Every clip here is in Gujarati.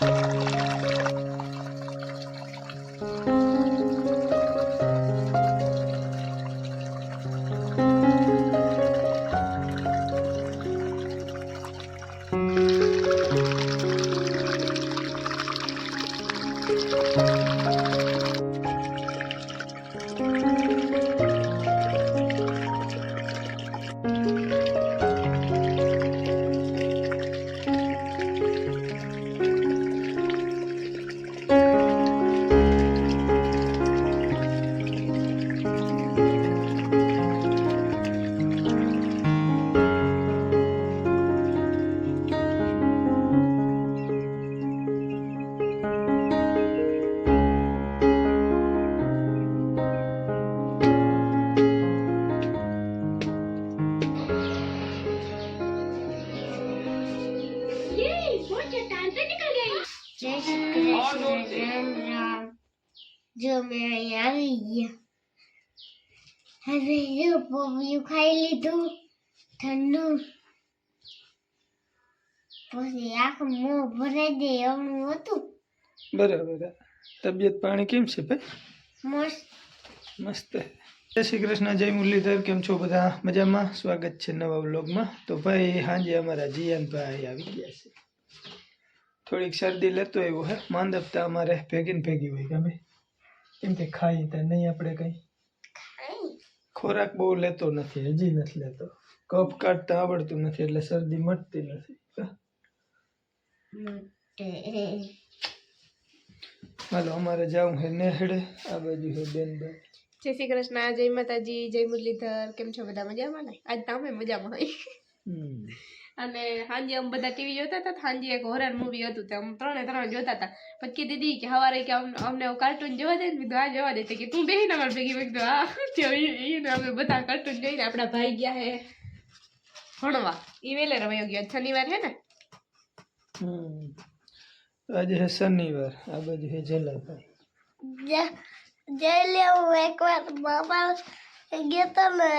જય પપૈયું ખાઈ લીધું ઠંડુ. પછી આખું મોં ભરાઈ દે એવું હતું. બરાબર. તબિયત પાણી કેમ છે ભાઈ? મસ્ત. મસ્ત. જય શ્રી કૃષ્ણ જય મુરલીધર. કેમ છો બધા? મજામાં? સ્વાગત છે નવા વ્લોગમાં. તો ભાઈ હાજે અમારા જીયાનભાઈ આવી ગયા છે. થોડીક શરદી લેતો આવ્યો હે. માંદપતા અમારે ભેગી ને ભેગી હોય ગમે. એમ તે ખાઈ તો નહીં આપણે કંઈ. ખોરાક બહુ લેતો નથી હજી નથી લેતો. કફ કાઢતા આવડતું નથી એટલે શરદી મટતી નથી. હાલો અમારે જવું હે નેહડે આ બાજુ હે બેન ભાઈ જય શ્રી કૃષ્ણ જય માતાજી જય મુરલીધર. કેમ છો બધા મજામાં ને? આજ તો અમે મજામાં હોય અને સાંજે અમે બધા ટીવી જોતા હતા સાંજે એક હોરર મૂવી હતું તો અમે ત્રણે ત્રણ જોતા હતા. પછી દીદી કે સવારે કે અમને કાર્ટૂન જોવા દે ને કીધું આ જોવા દે. કે તું બેહીને અમારે ભેગી. મેં કીધું હા. એને અમે બધા કાર્ટૂન જોઈને આપણા ભાઈ ગયા હે ભણવા. એ વેલે રવાયો ગયો. શનિવાર હે ને? હમ. આજે હે શનિવાર. આ બાજુ હે જલાભાઈ. જઈ લેવું એકવાર. મામા ગયો તો ને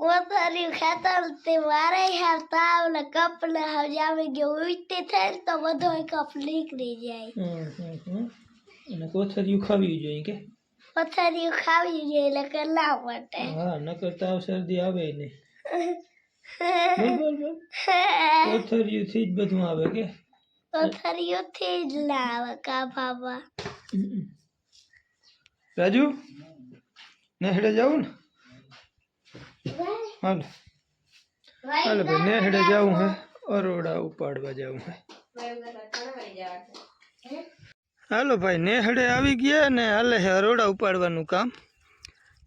કે કોથળીયું ખાતા ને તે મારે હાવ તાવ ને કપ ને હાવ જામી ગયો ઉલટી થાય ને તો બધો કપ નીકળી જાય હમ હમ હમ અને કોથળિયું ખાવી જોઈએ કે પથારીઓ ખાવી જોઈએ એટલે કે ના માટે હા નકર તાવ શરદી આવે નહીં બોલ બોલ બોલ કોથળિયું થી જ બધું આવે કે પથારીઓથી જ ના આવે કા બાબા હમ. રાજુ નેહડે જાવું ને હાલો. હાલો ભાઈ નેહડે જવું હે? અરોડા ઉપાડવા જવું હે. હાલો ભાઈ નેહડે આવી ગયા ને હાલે હે અરોડા ઉપાડવાનું કામ.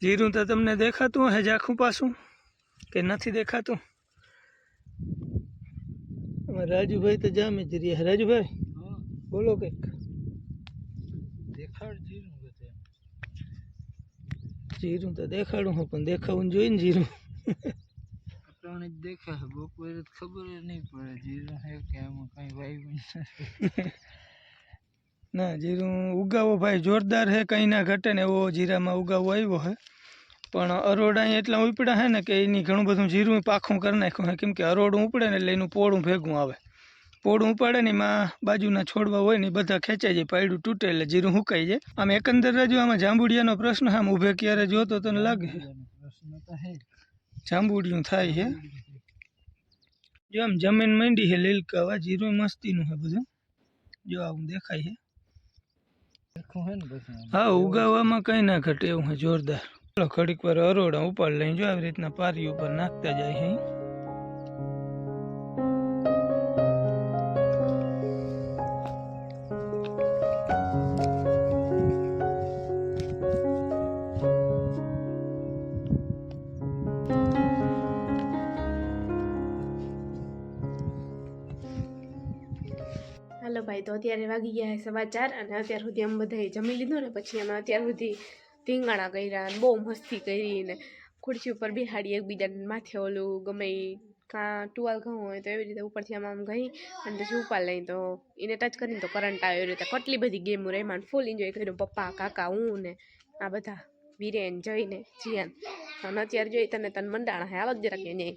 જીરું તો તમને દેખાતું હે જાખું પાછું કે નથી દેખાતું? અમારા રાજુભાઈ તો જામે જ રહ્યા રાજુભાઈ બોલો કંઈક. દેખાડ જીરું. જીરું તો દેખાડું હું પણ દેખાવું જોઈએ ને જીરું. અટાણે જ બપોરે ખબર નહીં પડે જીરું હે કે આમાં કઈ વાવ્યું ના જીરું ઉગાવો ભાઈ જોરદાર હે કંઈ ના ઘટે ને એવો જીરામાં ઉગાવો આવ્યો હે પણ અરોડા અહીં એટલા ઉપડ્યા હે ને કે એની ઘણું બધું જીરું પાખું કરી નાખ્યું હે કેમ કે અરોડું ઉપડે ને એટલે એનું પોળું ભેગું આવે. પોળું ઉપાડે ને એમાં બાજુના છોડવા હોય ને બધા ખેંચાઈ જાય, પાયડું તૂટે એટલે જીરું હુકાઈ જાય. આમ એકંદર જો આમાં જાંબુડિયાનો પ્રશ્ન આમ ઊભે ક્યારે જોતો તને લાગે? જાંબુડિયું થાય છે જો આમ જમીન માંડી છે લીલકાવા, જીરું મસ્તીનું છે બધું. જો આવું દેખાય છે હે ઉગાવવામાં કંઈ ના ઘટે એવું છે જોરદાર. ઘડીક વાર અરોડા ઉપાડ લઈને જો આવી રીતના પારી ઉપર નાખતા જાય છે તો અત્યારે વાગી ગયા સવા ચાર અને અત્યાર સુધી અમે બધાએ જમી લીધું ને પછી અમે અત્યાર સુધી ધીંગાણા કર્યા અને બહુ મસ્તી કરી ને ખુરશી ઉપર બિહાડી એકબીજાને માથે ઓલું ગમે કાં ટુવાલ ઘઉં હોય તો એવી રીતે ઉપરથી આમ આમ ગઈ અને પછી ઉપાડ લઈ તો એને ટચ કરીને તો કરંટ આવ્યો એવી રીતે. કેટલી બધી ગેમો રમ્યા ફૂલ એન્જોય કર્યું. પપ્પા, કાકા, હું ને આ બધા વિરેન જઈને જીયાન. અને અત્યારે જોઈ તને તને મંડાણા હે. આવક જરાક એને.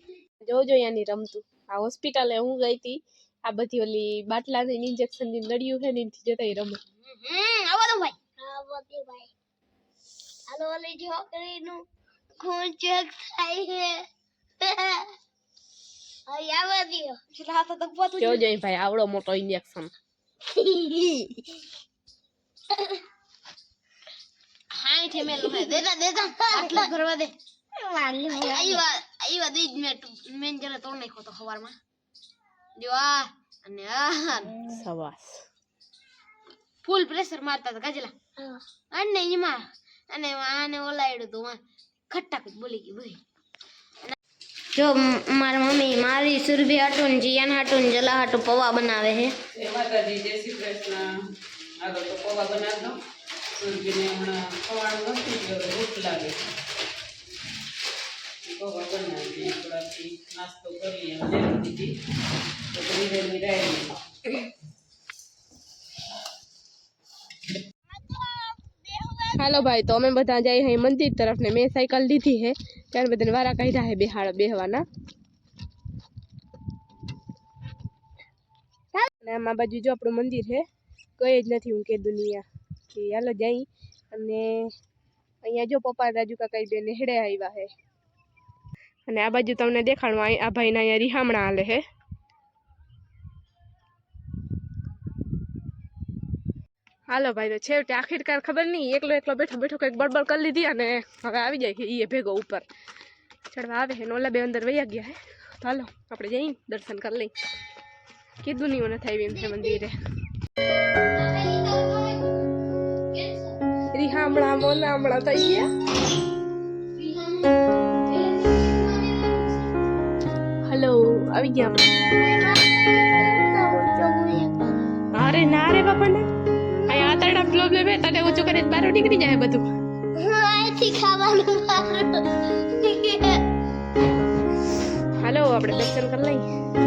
જોજો એની રમતું. આ હોસ્પિટલે હું ગઈ હતી. આ બધી ઓલી બાટલા ને ઇન્જેક્શનની નળિયું હે ને એનથી જતા રમે. હમ આવો તો ભાઈ. આવો તે ભાઈ. હાલો ઓલી છોકરીનું ખૂન ચેક થાય હે અહીં આવો દિયો છેલ્લા તો તો પોતું જો જઈ ભાઈ આવડો મોટો ઇન્જેક્શન હાઈ છે મેં લોકો દેતા દેતા આટલા કરવા દે. આઈવા આઈવા દે મેં મેં જરા તો નાખ્યો તો સવારમાં જો આ અને આ સવાસ ફૂલ પ્રેશર મારતા હતા કાજલા અને એમાં અને આને ઓલાયડું તું આ ખટ્ટાક બોલી ગઈ ભાઈ જો મારી મમ્મી મારી સુરભી હાટું ને જીયાન હાટું ને જલા હાટું પૌવા બનાવે છે માતાજી જય શ્રી કૃષ્ણ આગળ તો પૌવા બનાવી દો સૂરજીને હમણાં નથી એટલે ભૂખ લાગે છે પૌવા બનાવી થોડાથી નાસ્તો કરીએ એમ લેતી દીધી તો ધીરે ધીરે આવી હાલો ભાઈ, તો અમે બધા જઈએ અહીં મંદિર તરફ ને મેં સાયકલ લીધી છે. ત્યારે બધાને વારા કાઢ્યા છે બેહાડ બેહવાના. અને આમાં બાજુ જો આપણું મંદિર છે, કઈ જ નથી, હું કે દુનિયા કે હાલો જઈ. અને અહીંયા જો પપ્પા રાજુ કાકા બે નેહડે આવ્યા છે. અને આ બાજુ તમને દેખાડવા અહીં આ ભાઈના અહીંયા રિહામણા હાલે છે હાલો ભાઈ તો છેવટે આખિરકાર ખબર નહીં એકલો એકલો બેઠો બેઠો કંઈક બળબડ કરી લીધી અને હવે આવી જાય છે એ ભેગો ઉપર. ચડવા આવે છે ને ઓલા બે અંદર વૈયા ગયા હે. તો હાલો આપણે જઈને દર્શન કરી લઈ કીધું નહીં મને થાય એમ છે મંદિરે. રીહામણા મોનામણા થઈ ગયા. આવી ગયા આપણે અરે ના રે બાપા ને અહીંયા આતરડા પ્રોબ્લેમ હે તને ઊંચું કરીને બહાર નીકળી જાય બધું. અહીંથી ખાવાનું હાલો આપણે દર્શન કરી લઈએ.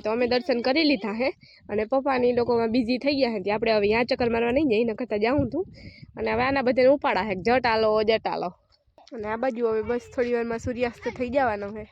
તો અમે દર્શન કરી લીધા હે. અને પપ્પાની લોકોમાં બિઝી થઈ ગયા હતી આપણે હવે ત્યાં ચક્કર મારવા નહીં જઈ કરતાં જાઉં તું. અને હવે આના બધાને ઉપાડા હે, જટાલો જટાલો અને આ બાજુ હવે બસ થોડી વારમાં સૂર્યાસ્ત થઈ જવાનો છે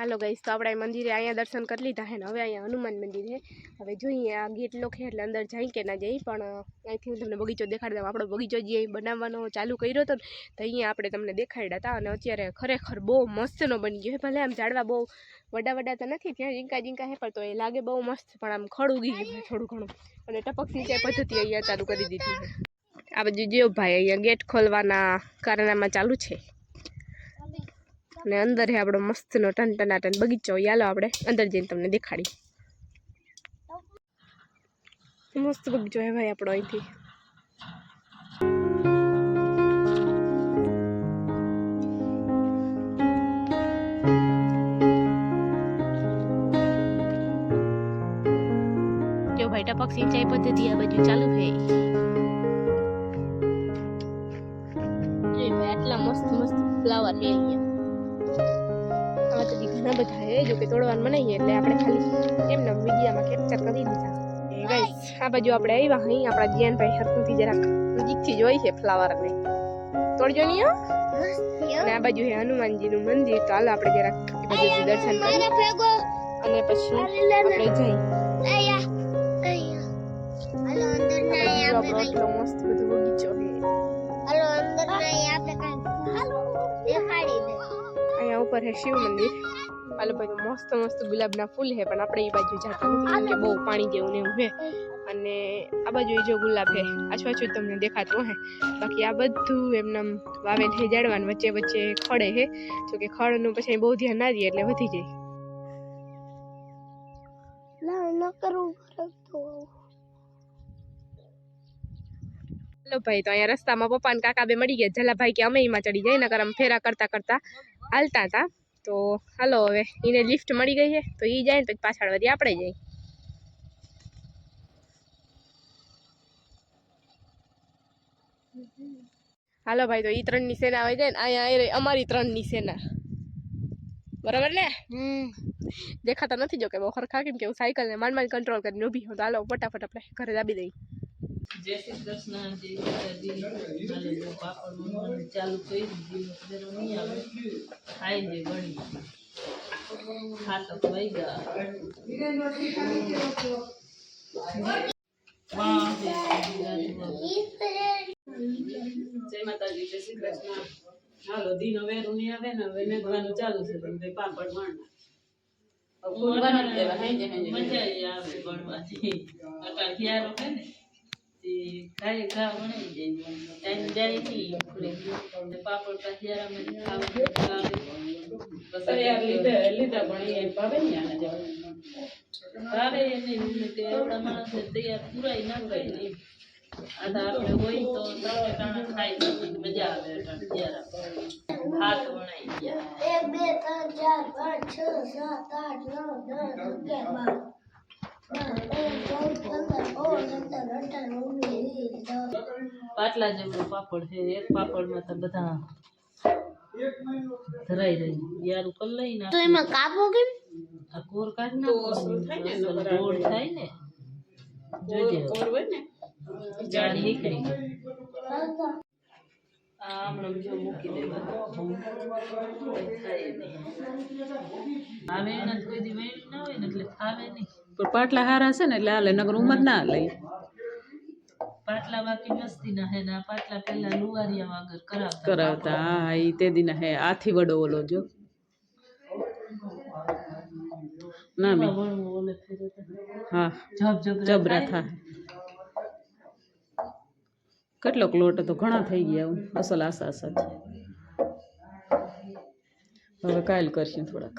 હાલો ગઈશ તો આપણે મંદિરે અહીંયા દર્શન કરી લીધા હે ને, હવે અહીંયા હનુમાન મંદિર છે હવે જોઈએ આ ગેટ છે એટલે અંદર જાય કે ના જાય, પણ અહીંથી હું તમને બગીચો દેખાડી દઉં. આપણો બગીચો જે બનાવવાનો ચાલુ કર્યો હતો ને, તો અહીંયા આપણે તમને દેખાડ્યા હતા અને અત્યારે ખરેખર બહુ મસ્તનો બની ગયો છે ભલે આમ ઝાડવા બહુ વડા વડા તો નથી, ત્યાં ઝીંકા ઝીંકા છે પણ તો એ લાગે બહુ મસ્ત, પણ આમ ખડ ઉગી ગયું થોડું ઘણું. અને ટપક સિંચાઈ પદ્ધતિ અહીંયા ચાલુ કરી દીધી આ બધું જો ભાઈ અહીંયા ગેટ ખોલવાના કારણામાં ચાલુ છે. અને અંદર હે આપણો મસ્તનો ટનટનાટન બગીચો, યાલો આપણે. અંદર જઈને તમને દેખાડી. મસ્ત બગીચો હે ભાઈ આપણો અહીંથી. જો ભાઈ ટપક સિંચાઈ પદ્ધતિ આ બાજુ ચાલુ છે જો ભાઈ આટલા મસ્ત મસ્ત ફ્લાવર છે છે જો કે તોડવાનું બનાવીએ એટલે આપણે ખાલી એમને મીડિયામાં કેપ્ચર કરી દીધા ગાઈસ આ બાજુ આપણે આવ્યા અહીં આપણા જીયાનભાઈ હરકુંથી જરાક નજીકથી જોઈ છે ફ્લાવરને. તોડજો નહીં હો અને આ બાજુ છે હનુમાનજીનું મંદિર તો હાલો આપણે જરાક એ બાજુથી દર્શન કરી અને પછી આપણે જઈ. આયા આયા હાલો અંદર ના આ બાજુ આપણો એટલો મસ્ત બધો બગીચો છે. હાલો અંદર ના આપણે કાંઈ હાલો દેખાડી દે. અહીંયા ઉપર છે શિવ મંદિર. હાલો ભાઈ મસ્ત મસ્ત ગુલાબના ફૂલ છે પણ આપણે એ બાજુ જતા નથી કેમ કે બહુ પાણી જેવું ને એવું છે. અને આ બાજુ ઈ જો ગુલાબ હે આછું આછું તમને દેખાતું હે બાકી આ બધું એમને વાવેલ હે જાડવાનું વચ્ચે વચ્ચે ખડે હે જો કે ખડનું પછી બહુ ધ્યાન ના દઈએ એટલે વધી જાય. ના ન કરવું તો. હેલો ભાઈ તો અહીંયા રસ્તામાં પપ્પા ને કાકા બે મળી ગયા. જલાભાઈ કે અમે એમાં ચડી જાય નકર અમે ફેરા કરતા કરતા હાલતા હતા. તો હાલો હવે એને લિફ્ટ મળી ગઈ છે તો એ જાય ને પછી પાછળ વધી આપણે જઈએ. હાલો ભાઈ તો એ ત્રણની સેના આવી જાય ને અહીંયા અમારી ત્રણની સેના. બરાબર ને? દેખાતા નથી જો કે બહુ ખરખા કેમ કે હું સાયકલને માંડ માંડ કંટ્રોલ કરીને ઊભી હું તો હાલો ફટાફટ આપણે ઘરે દાબી દઈ. જય શ્રી કૃષ્ણ જય માતાજી પાપડ ચાલુ કરી દીધું જરો નહીં આવે ખાઈ દે બની ખાતક વહી ગયા જય માતાજી જય શ્રી કૃષ્ણ હાલો દિન હવે નહીં આવે ને હવે મેઘવાનું ચાલુ છે પણ પાપડ વણ મજા આવે ભણવાથી. અટાણ ક્યારે ને? ખાય ઘા વણી જાય ટાઈમ જાય નહીં પાપડ પાછિયારા માં ખાવાનું લીધા પણ તૈયાર પૂરાય ના હોય તો ત્રણે ટાણા ખાઈ મજા આવે હાથ વણાઈ ગયા. એક, બે ચાર, પાંચ, છ, સાત, આઠ, નવ પાટલા જેવડો પાપડ છે એક પાપડમાં તો બધા ધરાઈ રહી. યારું કર લઈ તો એમાં કાપો કેમ? આ કોર કાઢ નાખો ગોળ થાય ને જોજે જાડી નીકળી ગઈ. આ હમણાં બીજો મૂકી દેવાનું થાય નહીં. આવે એના કોઈ દી વેણ ના હોય ને એટલે ફાવે નહીં. પણ પાટલા હારા છે ને એટલે હાલે નગર ઉંમર ના લઈ. પાટલા બાકી મસ્તીના હે ને પાટલા પેલા લુવારિયા વગર કરાવતા કરાવતા હા એ તે દિના હે આથી વડો ઓલો જો. ના મેં. હા જબ જબ જબરા થા કેટલોક લોટ હતો? ઘણા થઈ ગયા અસલ આશા સાથે. હવે કાલ કરશું થોડાક.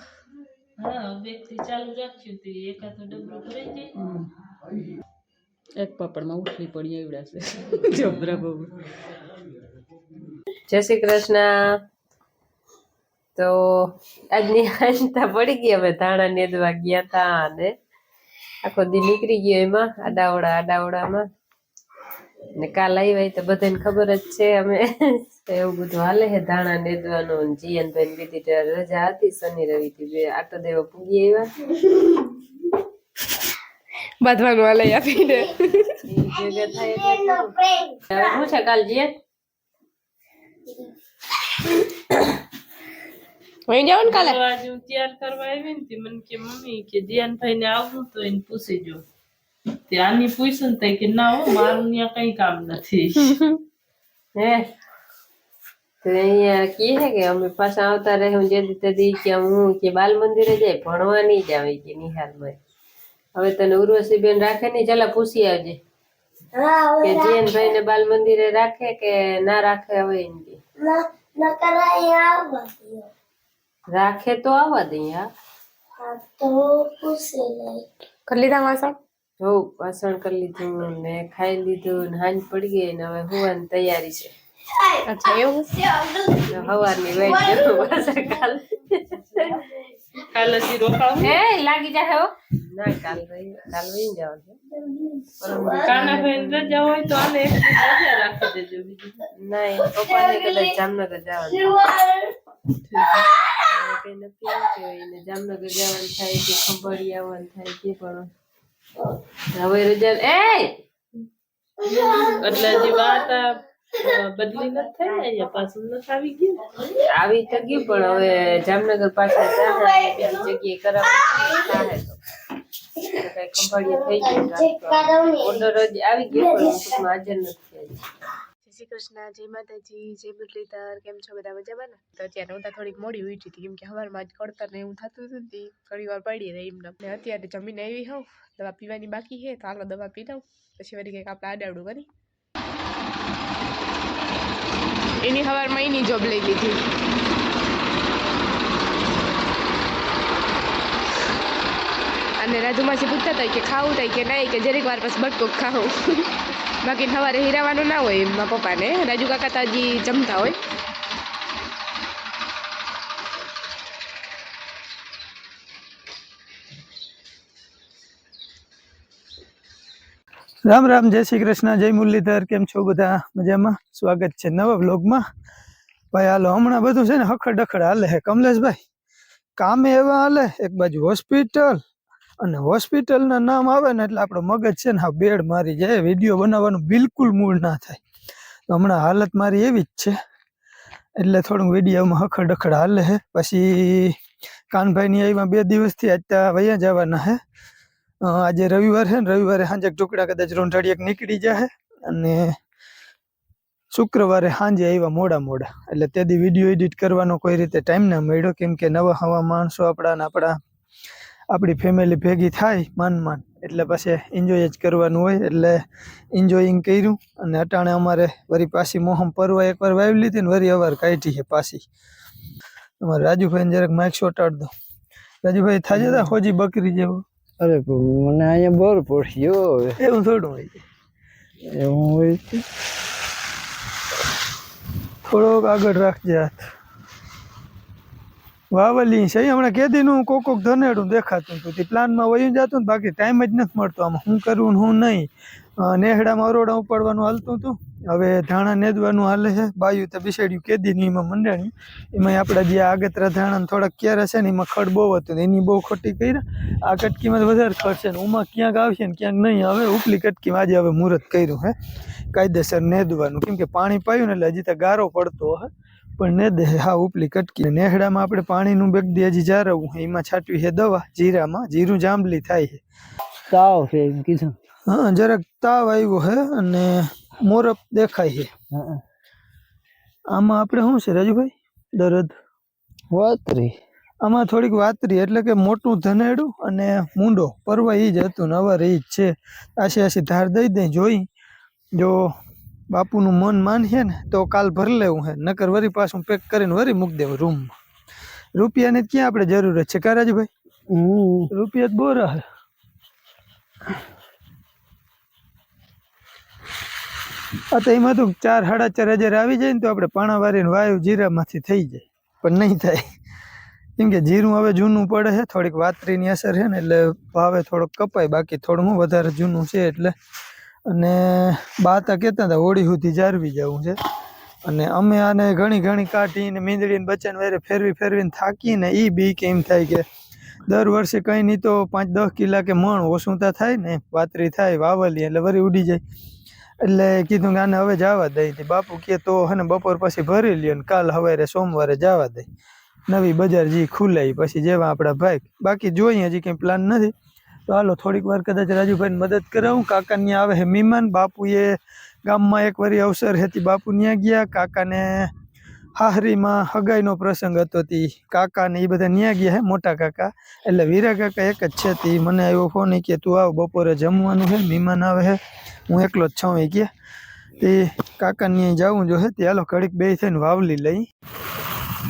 હા વ્યક્તિ ચાલુ રાખ્યું તે એકાદ ડબલું ભરાઈ જાય. એક પાપડમાં ઉઠલી પડી એવડા જબરા બહુ. જય શ્રી કૃષ્ણ. તો આજની આંચતા પડી ગઈ અમે ધાણા નેદવા ગયા તા અને આખો દી નીકળી ગયો એમાં આડાવડા આડાવડામાં. ને કાલ આવ્યા તો બધાને ખબર જ છે અમે. એવું બધું હાલે છે ધાણા નેદવાનું ને જીયનભાઈ ને બીજી રજા હતી શનિ રવિ થી બે આટો દેવા પૂગી આવ્યા. બાંધવાનું હાલે લઈ આપીને ભેગા થાય શું છે કાલ જીએ? વહી જાવ ને કાલે? આજે હું તૈયાર કરવા આવી ને તે મને કે મમ્મી કે દિયાનભાઈ ને આવું તો એને પૂછી જો. તે આની પૂછ્યું ને કે ના હો મારું ત્યાં કઈ કામ નથી. હે? તો અહીંયા કહે છે કે અમે પાછા આવતા રહે હું જે તે દી કે હું કે બાલ મંદિરે જાય ભણવા નહીં જાવ ઈ કે નિહાલમાં. હવે તને ઉર્વશી બેન રાખે નહીં ચાલા પૂછી આવજે. કે જીએન ભાઈ ને બાલ મંદિરે રાખે કે ના રાખે હવે એમ કે? દો રાખે તો આવવા દઈ હા તો પૂછી લે કરી લીધા વાસણ જોઉં વાસણ કરી લીધું ને ખાઈ લીધું ને હાંજ પડી ગઈ ને હવે હોવાની તૈયારી છે. અચ્છા એવું? હવારની વેટ કરું વાસણ કાલે કાલે હજી રોકાવું એ લાગી જાય હો. ના કાલ રહી કાલ વહી જાવ છે. પરમ દિવસે કાનાભાઈ ને રજા હોય તો આને એક રજા રાખી દેજો બીજું. ના એ પપ્પાને કદાચ જામનગર જવાનું કઈ નક્કી નથી હોય એને જામનગર જવાનું થાય કે ખંભાળી આવવાનું થાય જે પણ હવે એ એટલે વાત બદલી નથી થઈ ને અહીંયા પાછું નથી આવી ગયું? આવી તો ગયું પણ હવે જામનગર પાછા જાય બીજી જગ્યાએ ખંભાળીએ થઈ ગયું. ઓર્ડર જ આવી ગયો પણ હાજર નથી શ્રી કૃષ્ણ, જય માતાજી, જય મુરલીધર, કેમ છો બધા મજામાં ને? તો અત્યારે હું થોડીક મોડી ઉઠી હતી, કેમ કે સવારમાં જ કળતર ને એવું થતું હતું ને ઘણી વાર પડી રહી એમને. ને અત્યારે જમીને આવી હોઉં, દવા પીવાની બાકી છે, તો આગળ દવા પી દઉં પછી વળી કંઈક આપણે આડાવડું કરી. એની સવારમાં એની જોબ લઈ લીધી. અને રાજુમાસી પૂછતા હતા કે ખાવું થાય કે નહીં, કે જરીક વાર પછી બટકો ખાવું બાકી સવારે હીરાવાનું ના હોય એમના પપ્પાને. રાજુ કાકા તાજી જમતા હોય. રામ રામ, જય શ્રી કૃષ્ણ, જય મુરલીધર, કેમ છો બધા? મજામાં? સ્વાગત છે નવા બ્લોગમાં ભાઈ, હાલો, હમણાં બધું છે ને હખડ ડખડ હાલે હે કમલેશભાઈ, કામે એવા હાલે, એક બાજુ હોસ્પિટલ અને હોસ્પિટલના નામ આવે ને એટલે આપણો મગજ છે ને હા બેડ મારી જાય, વીડિયો બનાવવાનું બિલકુલ મૂળ ના થાય. તો હમણાં હાલત મારી એવી જ છે. એટલે થોડુંક વિડીયોમાં હખડ અખડ હાલે હે. પછી કાનભાઈની આવ્યા બે દિવસથી આજ ત્યાં વયા જવાના હે. આજે રવિવાર છે ને, રવિવારે સાંજે ટુકડા કદાચ રોંઢાડીએ નીકળી જાય અને શુક્રવારે સાંજે આવ્યા મોડા મોડા. એટલે તેથી વીડિયો એડિટ કરવાનો કોઈ રીતે ટાઈમ ના મળ્યો. કેમ કે નવા હવા માણસો આપણા આપણા આપણી ફેમિલી ભેગી થાય માન માન. એટલે પછી એન્જોય જ કરવાનું હોય. એટલે એન્જોયિંગ કર્યું. અને અટાણે અમારે વરી પાછી મોહમ પરવા એકવાર વાવી લીધી ને વરી અવાર કાઢી છે પાછી. અમારે રાજુભાઈને જરાક માઇક શોટાડ દો. રાજુભાઈ થાજે તા હોજી બકરી જેવો? અરે મને અહીંયા બોર પડ્યો એવું થોડું હોય એવું હોય થોડોક આગળ રાખજે હાથ. વાવલી છે. હમણાં કેદીનું કોક કોક ધનેડું દેખાતું હતું. તે પ્લાનમાં વયું જતું ને બાકી ટાઈમ જ નથી મળતો આમાં. શું કરવું હું નહીં. નેહડામાં અરોડા ઉપાડવાનું હાલતું હતું. હવે ધાણા નેદવાનું હાલે છે. બાયું તો બિસાડ્યું કેદીની એમાં મંડાણ્યું એમાં આપણા જે આગતરા ધાણા થોડાક ક્યારે છે ને, એમાં ખડ બહુ હતું એની બહુ ખોટી કરી આ કટકીમાં વધારે ખડ છે ને, ઉમાં ક્યાંક આવશે ને ક્યાંક નહીં હવે ઉપલી કટકીમાં આજે હવે મુહૂર્ત કર્યું હે. કાયદેસર નેદવાનું. કેમ કે પાણી પાયું ને એટલે હજી તો ગારો પડતો હે. પણ ને દે. હા ઉપલી કટકી. નેહડામાં આપણે પાણીનું બેગદી હજી જારવવું છે એમાં છાંટવી છે દવા. જીરામાં. જીરું જાંબલી થાય છે તાવ છે એમ કીધું. હા જરાક તાવ આવ્યો છે અને મોરપ દેખાય છે હા આમાં આપણે શું છે રાજુભાઈ? દરદ. વાતરી. આમાં થોડીક વાતરી એટલે કે મોટું ધનેડું અને મૂંડો. પરવા એ જ હતું ને અવાર ઈ જ છે. આશી આશી ધાર દઈ દઈ જોઈ. જો બાપુનું મન માનીએ ને તો કાલ ભરી લેવું હે નકર વરી પાછું પેક કરીને વરી મૂકી દેવું રૂમમાં રૂપિયાની ક્યાં આપણે જરૂરત છે? કારાજભાઈ? રૂપિયા જ બોરા હે આ તો એમાં તો ચાર સાડા ચાર હજાર આવી જાય ને તો આપણે પાણા વારીને વાયુ જીરામાંથી થઈ જાય. પણ નહીં થાય. કેમ કે જીરું હવે જૂનું પડે છે થોડીક વાતરીની અસર છે ને એટલે ભાવે થોડોક કપાય. બાકી થોડું વધારે જૂનું છે એટલે અને બા તા કહેતા હતા, હોળી સુધી જાળવી જવું છે. અને અમે આને ઘણી ઘણી કાઢીને, મીંદડીને, બચ્ચાને વારે ફેરવી ફેરવીને થાકીને એ બી કેમ થાય કે દર વર્ષે કંઈ નહીં તો પાંચ દસ કિલા કે મણ ઓછું તો થાય ને, વાતરી થાય વાવલી એટલે વરી ઉડી જાય. એટલે કીધું કે આને હવે જવા દઈ હતી બાપુ કે તો હને બપોર પછી ભરી લ્યો ને કાલ સવારે સોમવારે જવા દઈ નવી બજાર જે ખુલાઈ, પછી જેવા આપણા ભાઈ. બાકી જોઈએ, હજી કંઈ પ્લાન નથી. તો હાલો, થોડીક વાર કદાચ રાજુભાઈને મદદ કરાવું. કાકા ત્યાં આવે હે મહેમાન બાપુએ ગામમાં એક વરી અવસર હતી બાપુ ત્યાં ગયા. કાકાને હાહરીમાં હગાઈનો પ્રસંગ હતો તી. કાકા ને એ બધા ન્યા ગયા હે, મોટા કાકા. એટલે વીરા કાકા એક જ છે તે. મને આવ્યો ફોન કે, તું આવ, બપોરે જમવાનું છે મહેમાન આવે હે. હું એકલો જ છઉં એ ગયા તે કાકા ને જવું જો હે તે. હાલો, ઘડીક બે થઈને વાવલી લઈ.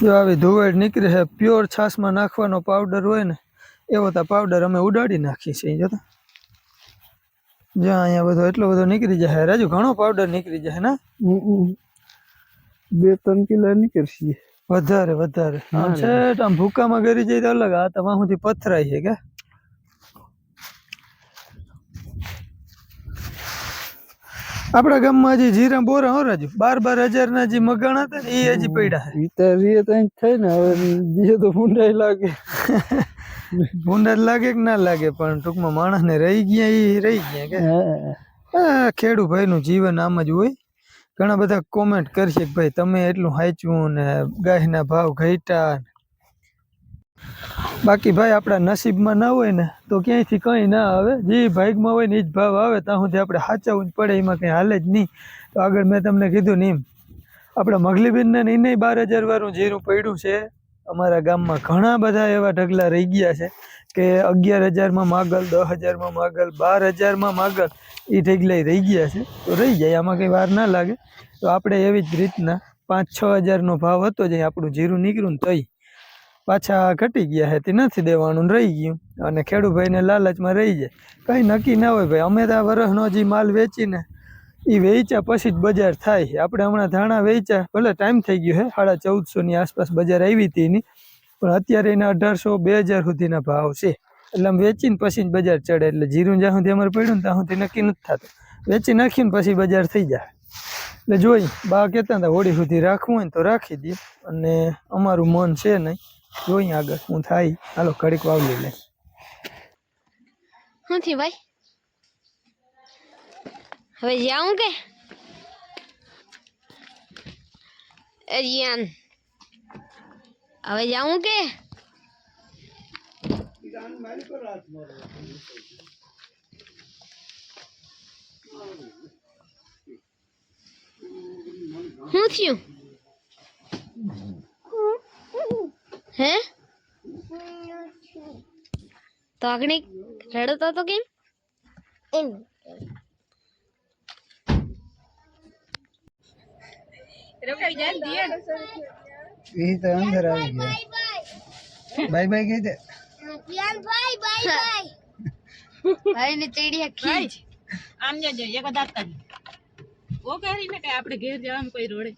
જો આવી ધોવાડ નીકળે છે પ્યોર છાશમાં નાખવાનો પાવડર હોય ને એવો તો પાવડર અમે ઉડાડી નાખીએ છીએ જોતા. જ્યાં અહીંયા બધો એટલો બધો નીકળી જાય રાજુ ઘણો પાવડર નીકળી જાય ને? બે ત્રણ કિલો નીકળશે વધારે વધારે. આમ છે આમ ભૂકામાં ગરી જાય તો અલગ આ તમા સુધી પથરાય છે કે? આપણા ગામમાં હજી જીરા બોરા હો રાજુ? બાર બાર હજાર ના જે મગાણા હતા ને એ હજી પડ્યા છે. વિતારીએ તો અહીં થાય ને હવે જે તો ફૂંડાઈ લાગે. ભૂંડા લાગે કે ના લાગે પણ ટૂંકમાં માણસને રહી ગયા એ રહી ગયા કે. હા ભાઈ નું જીવન આમ જ હોય. ઘણા બધા કોમેન્ટ કરશે કે ભાઈ તમે એટલું હાચવું ને ગાયના ભાવ ઘટ્યા બાકી ભાઈ આપણા નસીબમાં ના હોય ને તો ક્યાંયથી કંઈ ના આવે. જે ભાગમાં હોય ને એ જ ભાવ આવે. ત્યાં સુધી આપણે સાચવવું જ પડે એમાં કંઈ હાલે જ નહીં. તો આગળ મેં તમને કીધું ને એમ. આપણા મગલીબેનને ને એને બાર હજાર વાળું જીરું પડ્યું છે. અમારા ગામમાં ઘણા બધા એવા ઢગલા રહી ગયા છે કે અગિયાર હજારમાં માગલ, દસ હજારમાં માગલ, બાર હજારમાં માગલ એ ઢગલા રહી ગયા છે. તો રહી જાય, આમાં કંઈ વાર ના લાગે. તો આપણે એવી જ રીતના પાંચ, છ હજારનો ભાવ હતો જે આપણું જીરું નીકળ્યું તઈ પાછા ઘટી ગયા છે. તે નથી દેવાનું, રહી ગયું. અને ખેડૂભાઈને લાલચમાં રહી જાય. કંઈ નક્કી ના હોય ભાઈ, અમે તો આ વરસનો જે માલ વેચીને એ વેચ્યા પછી જ બજાર થાય આપણે હમણાં ધાણા વેચ્યા, ભલે ટાઈમ થઈ ગયો હે, સાડા ચૌદસોની આસપાસ બજાર આવી હતી એની. પણ અત્યારે એના અઢારસો બે હજાર સુધીના ભાવ છે. એટલે આમ વેચીને પછી જ બજાર ચડે. એટલે જીરું જ્યાં સુધી અમારે પડ્યું ને ત્યાં સુધી નક્કી નથી થતું. વેચી નાખીને પછી બજાર થઈ જાય. એટલે જોઈ, બા કહેતા હતા, હોળી સુધી રાખવું હોય ને તો રાખી દઈએ અને અમારું મન છે નહીં. જોઈએ આગળ હું થાય. હાલો, ઘડીક વાવલી લઈ. નથી ભાઈ? હવે જાઉં કે? અજિયાન હવે જાઉં કે? શું થયું? હે? તો આગળ રડતો તો કેમ? એમ. એ તો અંદર આવી ગયા બાય બાય કહી દે બાય બાય બાય ભાઈ ને ચીડિયા ખીચ આમ જજો એક જ આપતા ઓ કરી ને કે આપણે ઘેર જવાનું કોઈ રોડે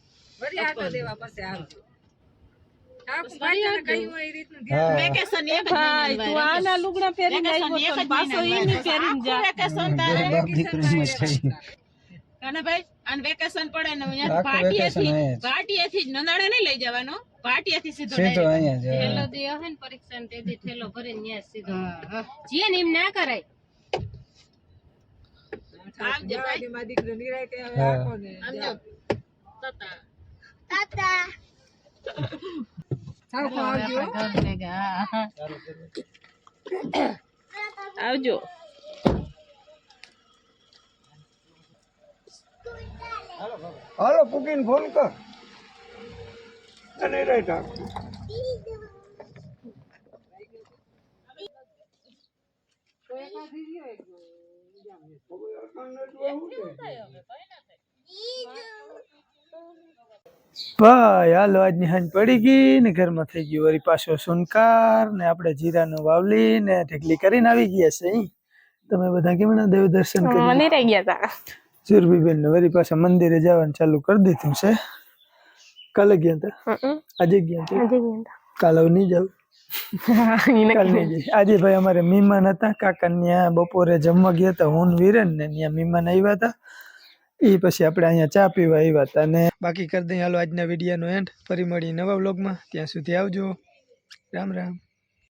વેકેશન એક જ તું આના લુગડા પહેરીને આવ્યો તો પાછો ઈ પહેરીને જા કાનાભાઈ આને વેકેશન પડે ને આખું ભાટીએથી વેકેશન અહીંયા જ. ભાટીએથી જ નંદાડે નહીં લઈ જવાનો? ભાટીએથી સીધો સીધો અહીંયા જ હા. હે ને પરીક્ષા ને તેથી થેલો ભરીને ન્યા સીધો. જીએ ને એમ ના કરાય. આવજે ભાઈ. હા. આવજો. તતા. તાતા. આવજો. હાલો પૂકીને ફોન કર. અને રાઈટ ભાઈ, હાલો આજની હાંજ પડી ગઈ ને ઘરમાં થઈ ગયું વળી પાછો સુનકાર ને આપણે જીરાનું વાવલી ને ઢેકલી કરીને આવી ગયા છે તમે બધા કેમના દેવ દર્શન કરી સુરભીબેન ને વળી પાછા મંદિરે જવાનું ચાલુ કરી દીધું છે. કાલે ગયા હતા? આજે ગયા હતા. કાલે નહીં જાવ? આજે ભાઈ અમારે મહેમાન હતા. કાકા ત્યાં બપોરે જમવા ગયા હતા હું વિરેન ને ત્યાં મહેમાન આવ્યા હતા. એ પછી આપણે અહીંયા ચા પીવા આવ્યા હતા અને બાકી કરી દઈએ. હાલો આજના વિડીયોનો એન્ડ ફરી મળી નવા બ્લોગમાં ત્યાં સુધી આવજો. રામ રામ.